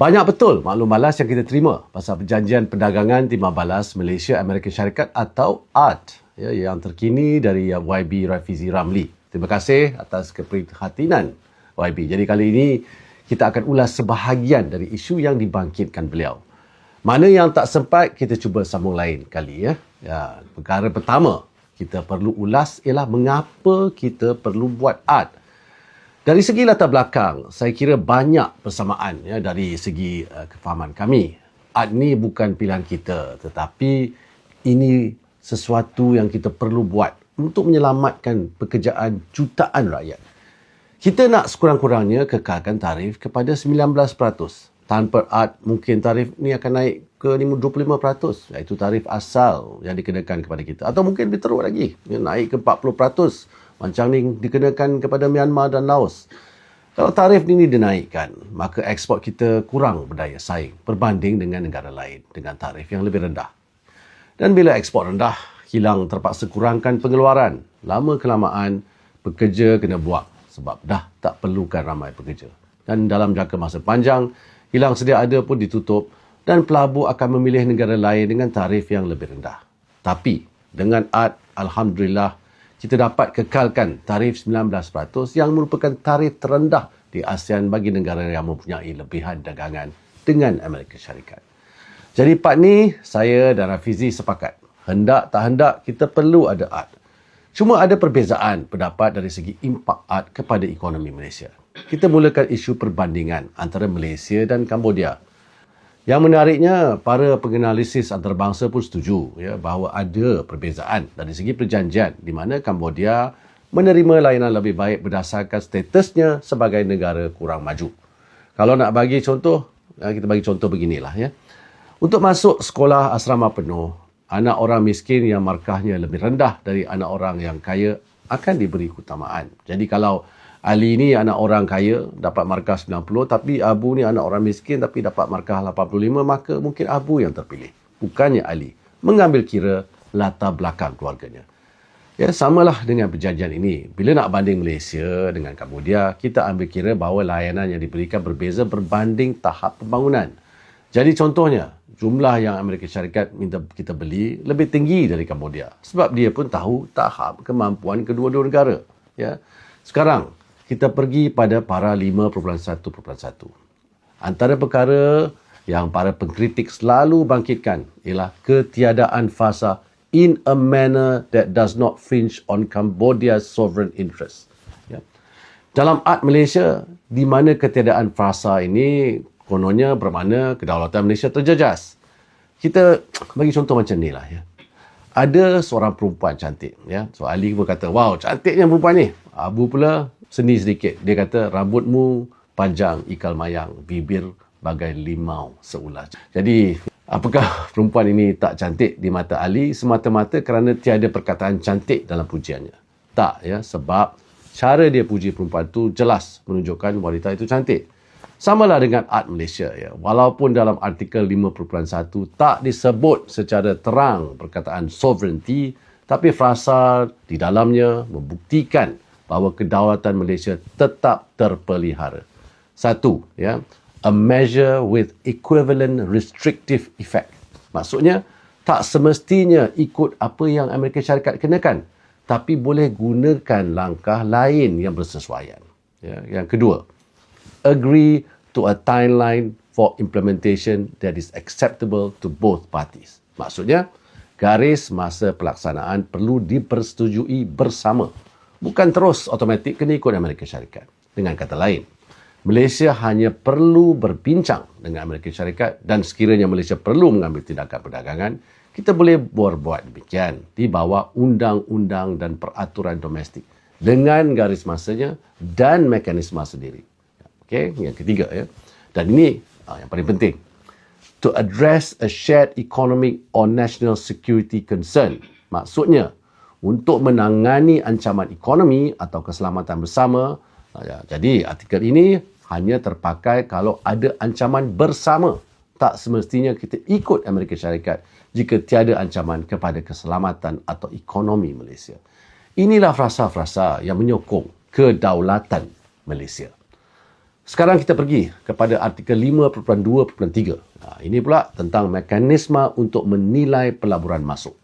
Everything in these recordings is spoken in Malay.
Banyak betul maklum balas yang kita terima pasal perjanjian perdagangan timah balas Malaysia Amerika Syarikat atau ART ya, yang terkini dari YB Rafizi Ramli. Terima kasih atas keprihatinan YB. Jadi kali ini kita akan ulas sebahagian dari isu yang dibangkitkan beliau. Mana yang tak sempat kita cuba sambung lain kali ya. Ya, perkara pertama kita perlu ulas ialah mengapa kita perlu buat ART dari segi latar belakang, saya kira banyak persamaan ya dari segi uh, kefahaman kami. Art ni bukan pilihan kita, tetapi ini sesuatu yang kita perlu buat untuk menyelamatkan pekerjaan jutaan rakyat. Kita nak sekurang-kurangnya kekalkan tarif kepada 19%. Tanpa art, mungkin tarif ni akan naik ke 25%. Iaitu tarif asal yang dikenakan kepada kita. Atau mungkin lebih teruk lagi, naik ke 40%. Macam ni dikenakan kepada Myanmar dan Laos. Kalau tarif ini dinaikkan, maka ekspor kita kurang berdaya saing berbanding dengan negara lain dengan tarif yang lebih rendah. Dan bila ekspor rendah, hilang terpaksa kurangkan pengeluaran. Lama kelamaan, pekerja kena buang sebab dah tak perlukan ramai pekerja. Dan dalam jangka masa panjang, hilang sedia ada pun ditutup dan pelabur akan memilih negara lain dengan tarif yang lebih rendah. Tapi dengan AD, Alhamdulillah, kita dapat kekalkan tarif 19% yang merupakan tarif terendah di ASEAN bagi negara yang mempunyai lebihan dagangan dengan Amerika Syarikat. Jadi part ni saya dan Rafizi sepakat. Hendak tak hendak kita perlu ada art. Cuma ada perbezaan pendapat dari segi impak art kepada ekonomi Malaysia. Kita mulakan isu perbandingan antara Malaysia dan Cambodia. Yang menariknya, para penganalisis antarabangsa pun setuju ya, bahawa ada perbezaan dari segi perjanjian di mana Cambodia menerima layanan lebih baik berdasarkan statusnya sebagai negara kurang maju. Kalau nak bagi contoh, ya, kita bagi contoh beginilah. Ya. Untuk masuk sekolah asrama penuh, anak orang miskin yang markahnya lebih rendah dari anak orang yang kaya akan diberi keutamaan. Jadi kalau Ali ni anak orang kaya dapat markah 90 tapi Abu ni anak orang miskin tapi dapat markah 85 maka mungkin Abu yang terpilih bukannya Ali. Mengambil kira latar belakang keluarganya. Ya samalah dengan perjanjian ini. Bila nak banding Malaysia dengan Cambodia kita ambil kira bahawa layanan yang diberikan berbeza berbanding tahap pembangunan. Jadi contohnya jumlah yang Amerika Syarikat minta kita beli lebih tinggi dari Cambodia sebab dia pun tahu tahap kemampuan kedua-dua negara ya. Sekarang kita pergi pada para 5.1.1. Antara perkara yang para pengkritik selalu bangkitkan ialah ketiadaan fasa in a manner that does not fringe on Cambodia's sovereign interest. Ya. Dalam art Malaysia, di mana ketiadaan fasa ini kononnya bermakna kedaulatan Malaysia terjejas. Kita bagi contoh macam ni lah. Ya. Ada seorang perempuan cantik. Ya. So Ali pun kata, wow cantiknya perempuan ni. Abu pula seni sedikit. Dia kata rambutmu panjang ikal mayang, bibir bagai limau seulas. Jadi, apakah perempuan ini tak cantik di mata Ali semata-mata kerana tiada perkataan cantik dalam pujiannya? Tak ya, sebab cara dia puji perempuan itu jelas menunjukkan wanita itu cantik. Samalah dengan art Malaysia ya. Walaupun dalam artikel 5.1 tak disebut secara terang perkataan sovereignty, tapi frasa di dalamnya membuktikan bahawa kedaulatan Malaysia tetap terpelihara. Satu, ya, a measure with equivalent restrictive effect. Maksudnya, tak semestinya ikut apa yang Amerika Syarikat kenakan, tapi boleh gunakan langkah lain yang bersesuaian. Ya, yang kedua, agree to a timeline for implementation that is acceptable to both parties. Maksudnya, garis masa pelaksanaan perlu dipersetujui bersama bukan terus automatik kena ikut Amerika Syarikat. Dengan kata lain, Malaysia hanya perlu berbincang dengan Amerika Syarikat dan sekiranya Malaysia perlu mengambil tindakan perdagangan, kita boleh berbuat demikian di bawah undang-undang dan peraturan domestik dengan garis masanya dan mekanisme sendiri. Okey, yang ketiga ya. Dan ini ah, yang paling penting. To address a shared economic or national security concern. Maksudnya, untuk menangani ancaman ekonomi atau keselamatan bersama. Ya, jadi artikel ini hanya terpakai kalau ada ancaman bersama. Tak semestinya kita ikut Amerika Syarikat jika tiada ancaman kepada keselamatan atau ekonomi Malaysia. Inilah frasa-frasa yang menyokong kedaulatan Malaysia. Sekarang kita pergi kepada artikel 5.2.3. Ha, ini pula tentang mekanisme untuk menilai pelaburan masuk.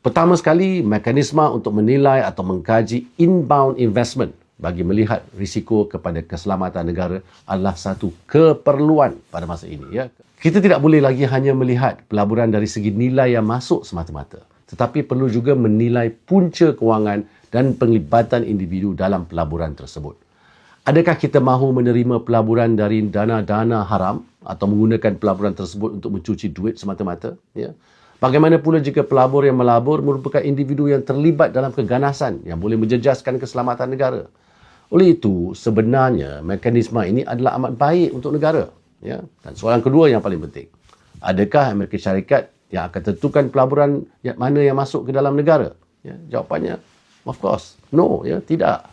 Pertama sekali, mekanisme untuk menilai atau mengkaji inbound investment bagi melihat risiko kepada keselamatan negara adalah satu keperluan pada masa ini. Ya. Kita tidak boleh lagi hanya melihat pelaburan dari segi nilai yang masuk semata-mata. Tetapi perlu juga menilai punca kewangan dan penglibatan individu dalam pelaburan tersebut. Adakah kita mahu menerima pelaburan dari dana-dana haram atau menggunakan pelaburan tersebut untuk mencuci duit semata-mata? Ya. Bagaimana pula jika pelabur yang melabur merupakan individu yang terlibat dalam keganasan yang boleh menjejaskan keselamatan negara? Oleh itu, sebenarnya mekanisme ini adalah amat baik untuk negara. Ya. Dan soalan kedua yang paling penting. Adakah Amerika Syarikat yang akan tentukan pelaburan yang mana yang masuk ke dalam negara? Ya. Jawapannya, of course, no, ya, tidak.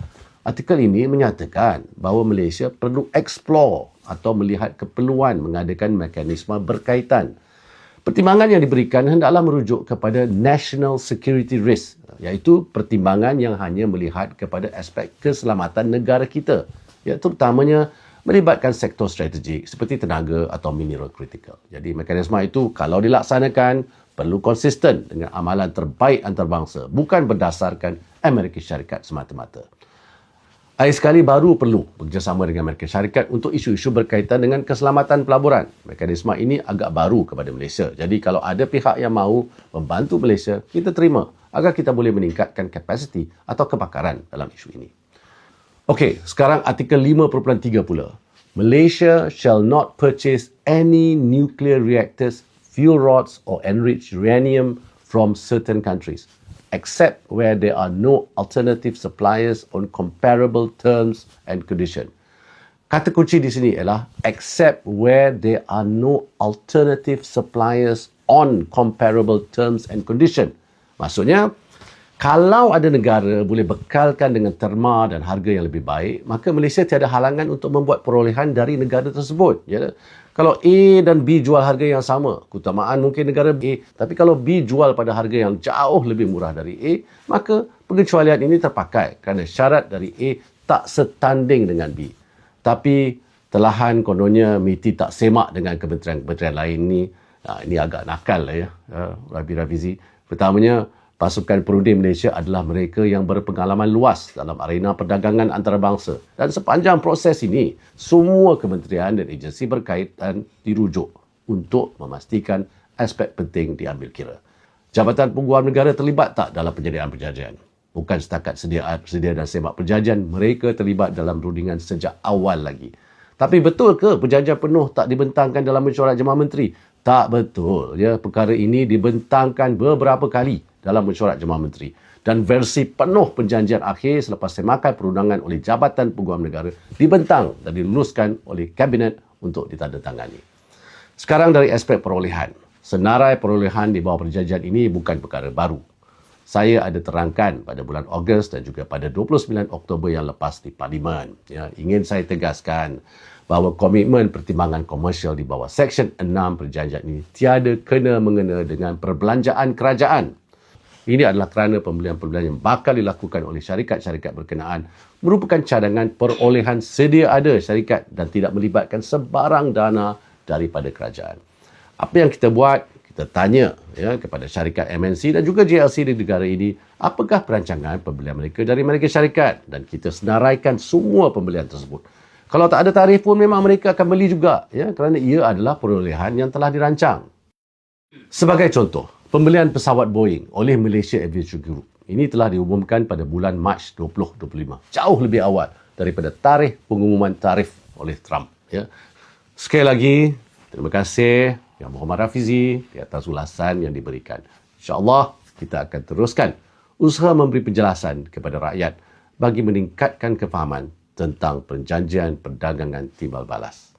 Artikel ini menyatakan bahawa Malaysia perlu explore atau melihat keperluan mengadakan mekanisme berkaitan. Pertimbangan yang diberikan hendaklah merujuk kepada national security risk iaitu pertimbangan yang hanya melihat kepada aspek keselamatan negara kita ya terutamanya melibatkan sektor strategik seperti tenaga atau mineral critical. Jadi mekanisme itu kalau dilaksanakan perlu konsisten dengan amalan terbaik antarabangsa bukan berdasarkan Amerika Syarikat semata-mata. Akhir sekali baru perlu bekerjasama dengan Amerika Syarikat untuk isu-isu berkaitan dengan keselamatan pelaburan. Mekanisme ini agak baru kepada Malaysia. Jadi kalau ada pihak yang mahu membantu Malaysia, kita terima agar kita boleh meningkatkan kapasiti atau kebakaran dalam isu ini. Okey, sekarang artikel 5.3 pula. Malaysia shall not purchase any nuclear reactors, fuel rods or enriched uranium from certain countries except where there are no alternative suppliers on comparable terms and condition. Kata kunci di sini ialah except where there are no alternative suppliers on comparable terms and condition. Maksudnya, kalau ada negara boleh bekalkan dengan terma dan harga yang lebih baik, maka Malaysia tiada halangan untuk membuat perolehan dari negara tersebut. Ya? Kalau A dan B jual harga yang sama, keutamaan mungkin negara A. Tapi kalau B jual pada harga yang jauh lebih murah dari A, maka pengecualian ini terpakai kerana syarat dari A tak setanding dengan B. Tapi telahan kononnya MITI tak semak dengan kementerian-kementerian lain ni. Nah, ini agak nakal lah ya, uh, Rabi Rafizi. Pertamanya, pasukan perundi Malaysia adalah mereka yang berpengalaman luas dalam arena perdagangan antarabangsa. Dan sepanjang proses ini, semua kementerian dan agensi berkaitan dirujuk untuk memastikan aspek penting diambil kira. Jabatan Penguam Negara terlibat tak dalam penyediaan perjanjian? Bukan setakat sedia, sedia dan semak perjanjian, mereka terlibat dalam rundingan sejak awal lagi. Tapi betul ke perjanjian penuh tak dibentangkan dalam mesyuarat jemaah menteri? Tak betul. Ya, perkara ini dibentangkan beberapa kali dalam mesyuarat Jemaah Menteri dan versi penuh perjanjian akhir selepas semakan perundangan oleh Jabatan Peguam Negara dibentang dan diluluskan oleh Kabinet untuk ditandatangani. Sekarang dari aspek perolehan. Senarai perolehan di bawah perjanjian ini bukan perkara baru. Saya ada terangkan pada bulan Ogos dan juga pada 29 Oktober yang lepas di Parlimen. Ya, ingin saya tegaskan bahawa komitmen pertimbangan komersial di bawah Seksyen 6 perjanjian ini tiada kena mengena dengan perbelanjaan kerajaan ini adalah kerana pembelian-pembelian yang bakal dilakukan oleh syarikat-syarikat berkenaan merupakan cadangan perolehan sedia ada syarikat dan tidak melibatkan sebarang dana daripada kerajaan. Apa yang kita buat? Kita tanya ya, kepada syarikat MNC dan juga JLC di negara ini, apakah perancangan pembelian mereka dari mereka syarikat? Dan kita senaraikan semua pembelian tersebut. Kalau tak ada tarif pun memang mereka akan beli juga ya, kerana ia adalah perolehan yang telah dirancang. Sebagai contoh, pembelian pesawat Boeing oleh Malaysia Aviation Group. Ini telah diumumkan pada bulan Mac 2025. Jauh lebih awal daripada tarikh pengumuman tarif oleh Trump. Ya. Sekali lagi, terima kasih Yang Muhammad Rafizi di atas ulasan yang diberikan. InsyaAllah kita akan teruskan usaha memberi penjelasan kepada rakyat bagi meningkatkan kefahaman tentang perjanjian perdagangan timbal balas.